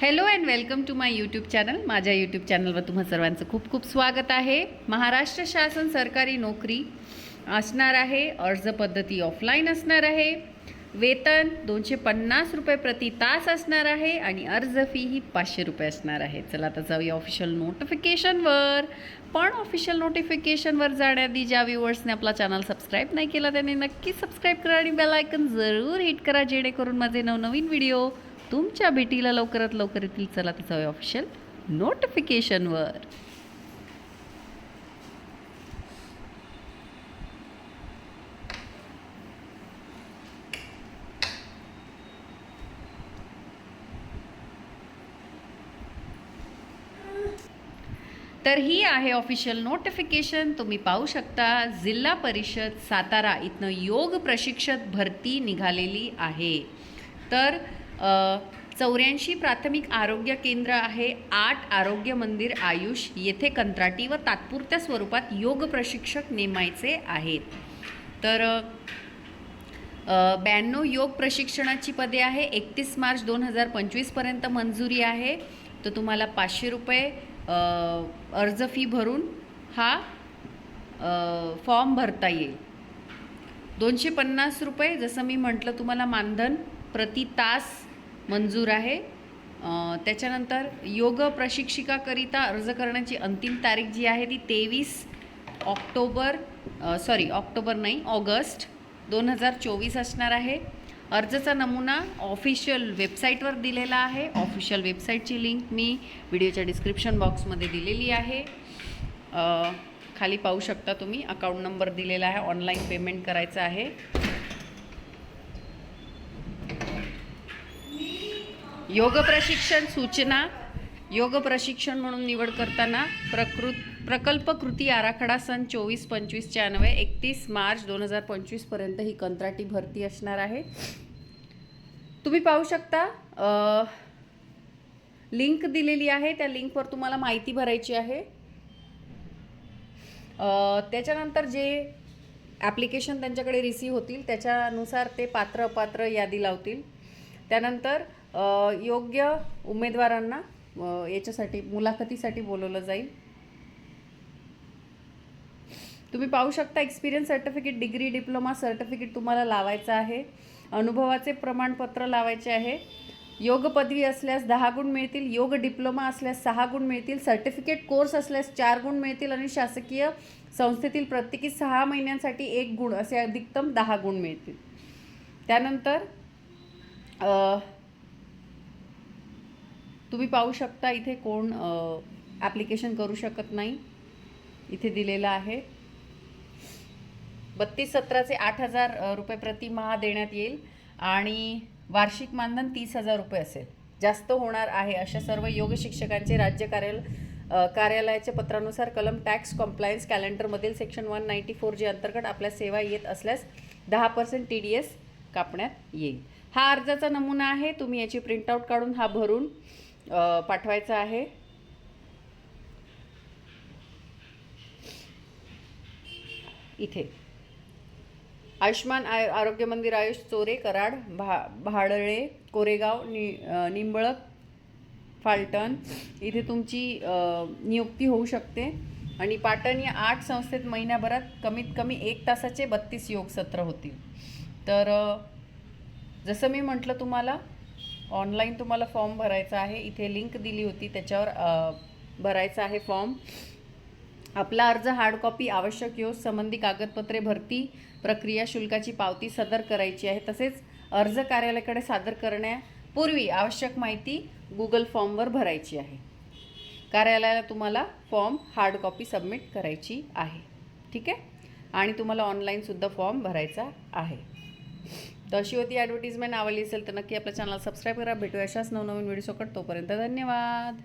Hello and welcome to my YouTube channel माझ्या YouTube चॅनलवर तुम्हा सर्वांचं खूप खूप स्वागत आहे. महाराष्ट्र शासन सरकारी नोकरी असणार आहे. अर्ज पद्धती ऑफलाईन असणार आहे. वेतन दोनशे पन्नास रुपये प्रति तास असणार आहे आणि अर्ज फी ही पाचशे रुपये असणार आहे. चला आता जाऊया ऑफिशियल नोटिफिकेशनवर पण ऑफिशियल नोटिफिकेशनवर जाण्याआधी ज्या व्ह्युअर्सने आपला चॅनल सबस्क्राईब नाही केला त्यांनी नक्की सबस्क्राईब करा आणि बेल आयकन जरूर हिट करा जेणेकरून माझे नवनवीन व्हिडिओ तुमच्या भेटीला लवकरात लवकर येतील. चला तर ऑफिशियल नोटिफिकेशनवर तर ही आहे ऑफिशियल नोटिफिकेशन तुम्ही पाहू शकता जिल्हा परिषद सातारा इथनं योग प्रशिक्षक भरती निघालेली आहे. तर चौऱ्याऐंशी प्राथमिक आरोग्य केंद्र आहे आठ आरोग्य मंदिर आयुष येथे कंत्राटी व तात्पुरत्या स्वरूपात योग प्रशिक्षक नेमायचे आहेत. तर ब्याण्णव योग प्रशिक्षणाची पदे आहे एकतीस मार्च दोन हजार पंचवीसपर्यंत मंजुरी आहे. तर तुम्हाला पाचशे रुपये अर्ज फी भरून हा फॉर्म भरता येईल. दोनशे पन्नास रुपये जसं मी म्हटलं तुम्हाला मानधन प्रति तास मंजूर आहे. त्याच्यानंतर योग प्रशिक्षिकाकरिता अर्ज करण्याची अंतिम तारीख जी आहे ती तेवीस ऑक्टोबर सॉरी ऑक्टोबर नाही ऑगस्ट दोन हजार चोवीस असणार आहे. अर्जचा नमुना ऑफिशियल वेबसाईटवर दिलेला आहे. ऑफिशियल वेबसाईटची लिंक मी व्हिडिओच्या डिस्क्रिप्शन बॉक्समध्ये दिलेली आहे. खाली पाहू शकता तुम्ही. अकाउंट नंबर दिलेला आहे. ऑनलाईन पेमेंट करायचं आहे. योग प्रशिक्षण सूचना योग प्रशिक्षण म्हणून निवड करताना प्रकृत प्रकल्प कृती आराखडा सन चोवीस पंचवीसच्या अन्वये एकतीस मार्च दोन हजार पंचवीसपर्यंत ही कंत्राटी भरती असणार आहे. तुम्ही पाहू शकता लिंक दिलेली आहे. त्या लिंकवर तुम्हाला माहिती भरायची आहे. त्याच्यानंतर जे ॲप्लिकेशन त्यांच्याकडे रिसीव होतील त्याच्यानुसार ते पात्र अपात्र यादी लावतील. त्यानंतर योग्य उमेदवारांना याच्यासाठी मुलाखतीसाठी बोलवलं जाईल. तुम्ही पाहू शकता experience certificate degree diploma certificate तुम्हाला लावायचं आहे. अनुभवाचे प्रमाणपत्र लावायचे आहे. योग पदवी असल्यास दहा गुण मिळतील योग डिप्लोमा असल्यास सहा गुण मिळतील सर्टिफिकेट कोर्स असल्यास चार गुण मिळतील आणि शासकीय संस्थेतील प्रत्येकी सहा महिन्यांसाठी एक गुण असे अधिकतम दहा गुण मिळतील. त्यानंतर तुम्ही पाहू शकता इथे कोण ॲप्लिकेशन करू शकत नाही. इथे दिलेलं आहे. बत्तीस सतराचे आठ हजार रुपये प्रतिमाह देण्यात येईल आणि वार्षिक मानधन तीस हजार रुपये असेल. जास्त होणार आहे अशा सर्व योग शिक्षकांचे राज्य कार्यालय कार्यालयाच्या पत्रानुसार कलम टॅक्स कॉम्प्लायन्स कॅलेंडरमधील सेक्शन वन नाईन्टी फोर जे अंतर्गत आपल्या सेवा येत असल्यास दहा पर्सेंट टी डी एस कापण्यात येईल. हा अर्जाचा नमुना आहे. तुम्ही याची प्रिंटआउट काढून हा भरून पाठवायचा आहे. इथे. आयुष्मान आय आरोग्य मंदिर आयुष चोरे कराड भा भाडळे कोरेगाव नि निंबळक फाल्टन इथे तुमची नियुक्ती होऊ शकते. आणि पाटण या आठ संस्थेत महिन्याभरात कमीत कमी एक तासाचे बत्तीस योग सत्र होतील. तर जसं मी म्हटलं तुम्हाला ऑनलाईन तुम्हाला फॉर्म भरायचा आहे. इथे लिंक दिली होती त्याच्यावर भरायचा आहे फॉर्म. आपला अर्ज हार्ड कॉपी आवश्यक योज संबंधी कागदपत्रे भरती प्रक्रिया शुल्काची पावती सदर करायची आहे. तसेच अर्ज कार्यालयाकडे सादर करण्यापूर्वी आवश्यक माहिती गुगल फॉर्मवर भरायची आहे. कार्यालयाला तुम्हाला फॉर्म हार्ड कॉपी सबमिट करायची आहे. ठीक आहे? आणि तुम्हाला ऑनलाईनसुद्धा फॉर्म भरायचा आहे. तर अशी होती ॲडव्हर्टिजमेंट आवडली असेल तर नक्की आपल्या चॅनल सबस्क्राईब करा. भेटू अशाच नवनवीन व्हिडिओ सकट तोपर्यंत धन्यवाद.